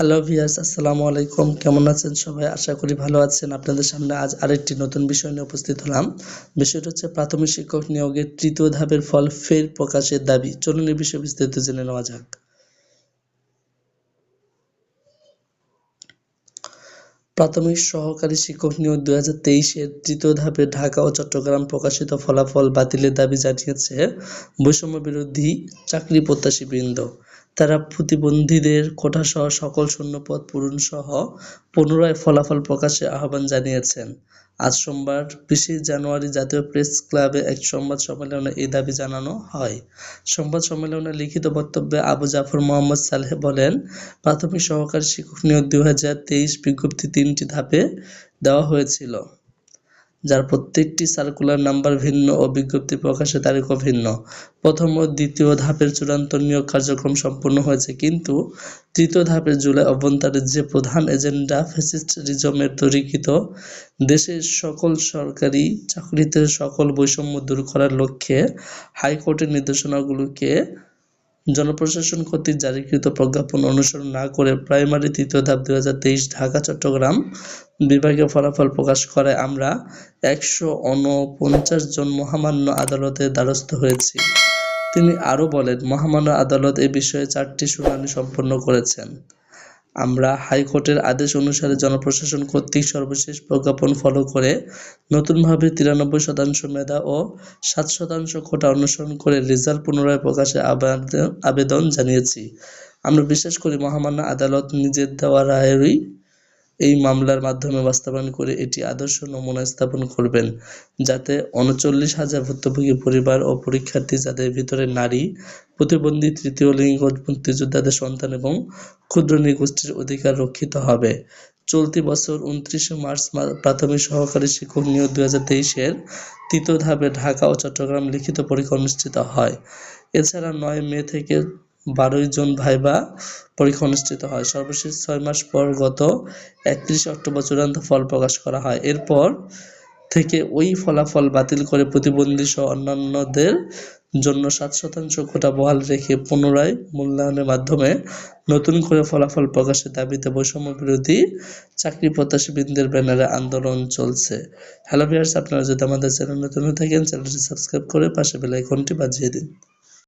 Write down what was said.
Hello ভিয়াস আসসালামু আলাইকুম। কেমন আছেন সবাই? আশা করি ভালো আছেন। আপনাদের সামনে আজ আরেকটি নতুন বিষয় নিয়ে উপস্থিত হলাম। বিষয়টা হচ্ছে প্রাথমিক শিক্ষক নিয়োগের তৃতীয় ধাপের ফল ফের প্রকাশের দাবি। চলুন এই বিষয়ে বিস্তারিত জেনে নেওয়া যাক। প্রাথমিক সহকারী শিক্ষক নিয়োগ দুই হাজার তেইশের তৃতীয় ধাপে ঢাকা ও চট্টগ্রাম প্রকাশিত ফলাফল বাতিলের দাবি জানিয়েছে বৈষম্য বিরোধী চাকরি প্রত্যাশী বৃন্দ তারা প্রতিবন্ধীদের কোটাসহ সকল শূন্যপদ পূরণসহ পুনরায় ফলাফল প্রকাশে আহ্বান জানিয়েছেন। আজ সোমবার বিশে জানুয়ারি জাতীয় প্রেস ক্লাবে এক সংবাদ সম্মেলনে এই দাবি জানানো হয়। সংবাদ সম্মেলনে লিখিত বক্তব্যে আবু জাফর মোহাম্মদ সালেহ বলেন, প্রাথমিক সহকারী শিক্ষক নিয়োগ দুই হাজার তেইশ বিজ্ঞপ্তি তিনটি ধাপে দেওয়া হয়েছিল। যার প্রত্যেকটি সার্কুলার নাম্বার ভিন্ন ও বিজ্ঞপ্তি প্রকাশের তারিখও ভিন্ন। প্রথম ও দ্বিতীয় ধাপের চূড়ান্ত নিয়োগ কার্যক্রম সম্পূর্ণ হয়েছে, কিন্তু তৃতীয় ধাপের জুলাই অভ্যন্তরে যে প্রধান এজেন্ডা ফ্যাসিস্ট রিজমের তৈরিকৃত দেশের সকল সরকারি চাকরিতে সকল বৈষম্য দূর করার লক্ষ্যে হাইকোর্টের নির্দেশনাগুলোকে জনপ্রশাসন কর্তৃক জারিকৃত প্রজ্ঞাপন অনুসরণ না করে প্রাইমারি তৃতীয় ধাপ দু হাজার তেইশ ঢাকা, চট্টগ্রাম বিভাগে ফলাফল প্রকাশ করে আমরা একশো উনপঞ্চাশ জন মহামান্য আদালতের দ্বারস্থ হয়েছি। তিনি আরও বলেন, মহামান্য আদালত এ বিষয়ে চারটি শুনানি সম্পন্ন করেছেন। আমরা হাইকোর্টের আদেশ অনুসারে জনপ্রশাসন কর্তৃক সর্বশেষ প্রজ্ঞাপন ফলো করে নতুনভাবে তিরানব্বই শতাংশ মেধা ও সাত শতাংশ কোটা অনুসরণ করে রেজাল্ট পুনরায় প্রকাশে আবেদন জানিয়েছি। আমরা বিশ্বাস করি মহামান্য আদালত নিজের দেওয়া রায়েরই এই মামলার মাধ্যমে বাস্তবায়ন করে এটি আদর্শ নমুনা স্থাপন করবেন, যাতে উনচল্লিশ হাজার ভুক্তভোগী পরিবার ও পরীক্ষার্থী যাদের ভিতরে নারী, প্রতিবন্ধী, তৃতীয় লিঙ্গ মুক্তিযোদ্ধাদের সন্তান এবং ক্ষুদ্র নৃগোষ্ঠীর অধিকার রক্ষিত হবে। চলতি বছর উনত্রিশে মার্চ প্রাথমিক সহকারী শিক্ষক নিয়োগ দু হাজার তেইশের তৃতীয় ধাপে ঢাকা ও চট্টগ্রাম লিখিত পরীক্ষা অনুষ্ঠিত হয়। এছাড়া নয় মে থেকে বারোই জুন ভাইবা পরীক্ষা অনুষ্ঠিত হয়। সর্বশেষ ছয় মাস পর গত একত্রিশ অক্টোবর চূড়ান্ত ফল প্রকাশ করা হয়। এরপর থেকে ওই ফলাফল বাতিল করে প্রতিবন্ধী সহ অন্যান্যদের জন্য সাত শতাংশ কোটা বহাল রেখে পুনরায় মূল্যায়নের মাধ্যমে নতুন করে ফলাফল প্রকাশের দাবিতে বৈষম্য বিরোধী চাকরি প্রত্যাশীবৃন্দের ব্যানারে আন্দোলন চলছে। হ্যালো ভিয়ার্স আপনারা যদি আমাদের চ্যানেল নতুন থাকেন, চ্যানেলটি সাবস্ক্রাইব করে পাশে বেলাইকনটি বাজিয়ে দিন।